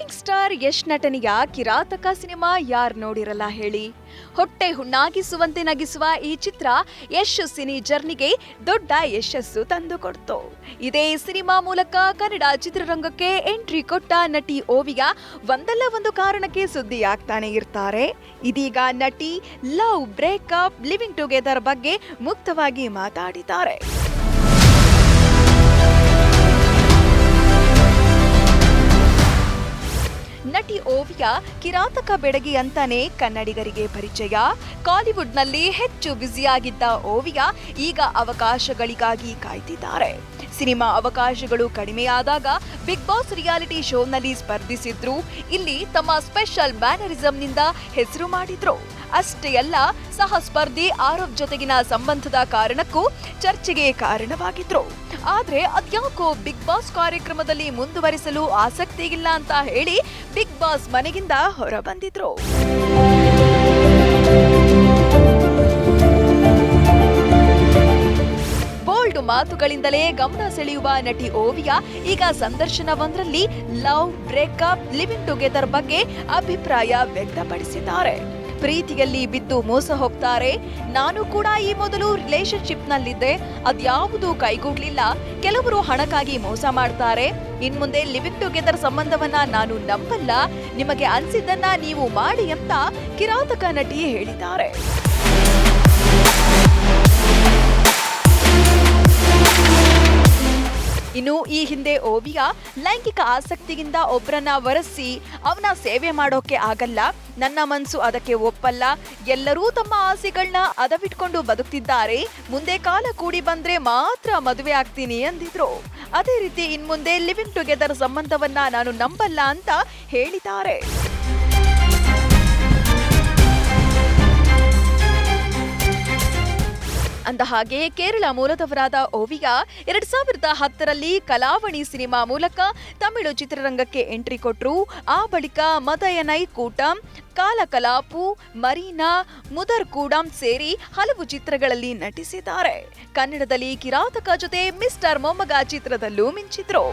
Star Yash ನಟನಿಯ Kirataka cinema ಯಾರ್ ನೋಡಿರಲ್ಲ ಹೇಳಿ. ಹೊಟ್ಟೆ ಹುಣ್ಣಾಗಿಸುವಂತೆ ನಗಿಸುವ ಈ ಚಿತ್ರ ಯಶ್ ಸಿನಿ ಜರ್ನಿಗೆ ದೊಡ್ಡ ಯಶಸ್ಸು ತಂದುಕೊಡ್ತು. ಇದೇ ಸಿನಿಮಾ ಮೂಲಕ ಕನ್ನಡ ಚಿತ್ರರಂಗಕ್ಕೆ ಎಂಟ್ರಿ ಕೊಟ್ಟ ನಟಿ ಓವಿಯ ಒಂದಲ್ಲ ಒಂದು ಕಾರಣಕ್ಕೆ ಸುದ್ದಿ ಆಗ್ತಾನೆ ಇರ್ತಾರೆ. ಇದೀಗ ನಟಿ ಲವ್ ಬ್ರೇಕಪ್ ಲಿವಿಂಗ್ ಟುಗೆದರ್ ಬಗ್ಗೆ ಮುಕ್ತವಾಗಿ ಮಾತಾಡಿದ್ದಾರೆ. ನಟಿ ಓವಿಯಾ ಕಿರಾತಕ ಬೆಡಗಿ ಅಂತಾನೆ ಕನ್ನಡಿಗರಿಗೆ ಪರಿಚಯ. ಕಾಲಿವುಡ್ನಲ್ಲಿ ಹೆಚ್ಚು ಬ್ಯುಸಿಯಾಗಿದ್ದ ಓವಿಯಾ ಈಗ ಅವಕಾಶಗಳಿಗಾಗಿ ಕಾಯ್ತಿದ್ದಾರೆ. ಸಿನಿಮಾ ಅವಕಾಶಗಳು ಕಡಿಮೆಯಾದಾಗ ಬಿಗ್ ಬಾಸ್ ರಿಯಾಲಿಟಿ ಶೋನಲ್ಲಿ ಸ್ಪರ್ಧಿಸಿದ್ರು. ಇಲ್ಲಿ ತಮ್ಮ ಸ್ಪೆಷಲ್ ಮ್ಯಾನರಿಸಂನಿಂದ ಹೆಸರು ಮಾಡಿದ್ರು. ಅಷ್ಟೇ ಅಲ್ಲ, ಸಹ ಸ್ಪರ್ಧಿ ಆರೋಪ್ ಜೊತೆಗಿನ ಸಂಬಂಧದ ಕಾರಣಕ್ಕೂ ಚರ್ಚೆಗೆ ಕಾರಣವಾಗಿದ್ರು. ಆದ್ರೆ ಅದ್ಯಾಕೋ ಬಿಗ್ ಬಾಸ್ ಕಾರ್ಯಕ್ರಮದಲ್ಲಿ ಮುಂದುವರಿಸಲು ಆಸಕ್ತಿ ಇಲ್ಲ ಅಂತ ಹೇಳಿ ಬಿಗ್ ಬಾಸ್ ಮನೆಗಿಂದ ಹೊರ ಬಂದಿದ್ರು ಬೋಲ್ಡ್ ಮಾತುಗಳಿಂದಲೇ ಗಮನ ಸೆಳೆಯುವ ನಟಿ ಓವಿಯಾ, ಈಗ ಸಂದರ್ಶನವೊಂದರಲ್ಲಿ ಲವ್, ಬ್ರೇಕಪ್, ಲಿವಿಂಗ್ ಟುಗೆದರ್ ಬಗ್ಗೆ ಅಭಿಪ್ರಾಯ ವ್ಯಕ್ತಪಡಿಸಿದ್ದಾರೆ. ಪ್ರೀತಿಯಲ್ಲಿ ಬಿದ್ದು ಮೋಸ ಹೋಗ್ತಾರೆ. ನಾನು ಕೂಡ ಈ ಮೊದಲು ರಿಲೇಶನ್ಶಿಪ್ನಲ್ಲಿದ್ದೆ ಅದ್ಯಾವುದು ಕೈಗೂಡ್ಲಿಲ್ಲ. ಕೆಲವರು ಹಣಕ್ಕಾಗಿ ಮೋಸ ಮಾಡ್ತಾರೆ. ಇನ್ಮುಂದೆ ಲಿವಿಂಗ್ ಟುಗೆದರ್ ಸಂಬಂಧವನ್ನ ನಾನು ನಂಬಲ್ಲ. ನಿಮಗೆ ಅನ್ಸಿದ್ದನ್ನ ನೀವು ಮಾಡಿ ಅಂತ ಕಿರಾತಕ ನಟಿ ಹೇಳಿದ್ದಾರೆ. ಇನ್ನು ಈ ಹಿಂದೆ ಓಬಿಯ ಲೈಂಗಿಕ ಆಸಕ್ತಿಯಿಂದ ಒಬ್ಬರನ್ನ ವರಸಿ ಅವನ ಸೇವೆ ಮಾಡೋಕೆ ಆಗಲ್ಲ. ನನ್ನ ಮನಸ್ಸು ಅದಕ್ಕೆ ಒಪ್ಪಲ್ಲ. ಎಲ್ಲರೂ ತಮ್ಮ ಆಸೆಗಳನ್ನ ಅದವಿಟ್ಕೊಂಡು ಬದುಕ್ತಿದ್ದಾರೆ. ಮುಂದೆ ಕಾಲ ಕೂಡಿ ಬಂದ್ರೆ ಮಾತ್ರ ಮದುವೆ ಆಗ್ತೀನಿ ಅಂದಿದ್ರು. ಅದೇ ರೀತಿ ಇನ್ಮುಂದೆ ಲಿವಿಂಗ್ ಟುಗೆದರ್ ಸಂಬಂಧವನ್ನ ನಾನು ನಂಬಲ್ಲ ಅಂತ ಹೇಳಿದ್ದಾರೆ. ಅಂದ ಹಾಗೆ ಕೇರಳ ಮೂಲದವರಾದ ಓವಿಯಾ ಎರಡ್ ಸಾವಿರದ ಹತ್ತರಲ್ಲಿ ಕಲಾವಣಿ ಸಿನಿಮಾ ಮೂಲಕ ತಮಿಳು ಚಿತ್ರರಂಗಕ್ಕೆ ಎಂಟ್ರಿ ಕೊಟ್ಟರು ಆ ಬಳಿಕ ಮದಯನೈ ಕೂಟಂ, ಕಾಲಕಲಾಪು, ಮರೀನಾ, ಮುದರ್ ಕೂಡಂ ಸೇರಿ ಹಲವು ಚಿತ್ರಗಳಲ್ಲಿ ನಟಿಸಿದ್ದಾರೆ. ಕನ್ನಡದಲ್ಲಿ ಕಿರಾತಕ ಜೊತೆ ಮಿಸ್ಟರ್ ಮೊಮ್ಮಗ ಚಿತ್ರದಲ್ಲೂ ಮಿಂಚಿದ್ರು.